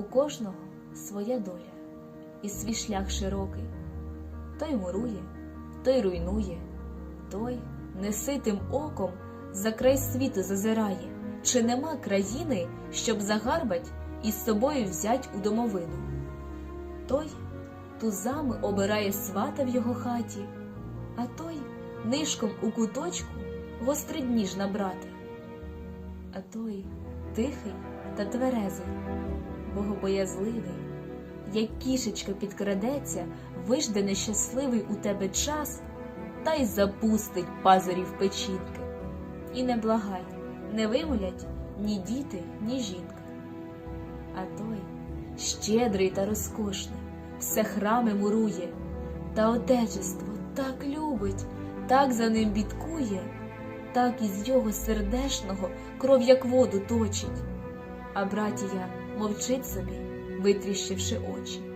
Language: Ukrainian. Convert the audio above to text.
У кожного своя доля і свій шлях широкий. Той мурує, той руйнує, той неситим оком за край світу зазирає, чи нема країни, щоб загарбать і з собою взять у домовину. Той тузами обирає свата в його хаті, а той нишком у куточку гострить ніж набрати. А той тихий та тверезий, богобоязливий, як кішечка підкрадеться, вижде нещасливий у тебе час, та й запустить пазурів печінки. І не благай, не вимолять ні діти, ні жінка. А той щедрий та розкошний, все храми мурує, та отечество так любить, так за ним бідкує, так із його сердешного кров як воду точить, а братія мовчить собі, витріщивши очі.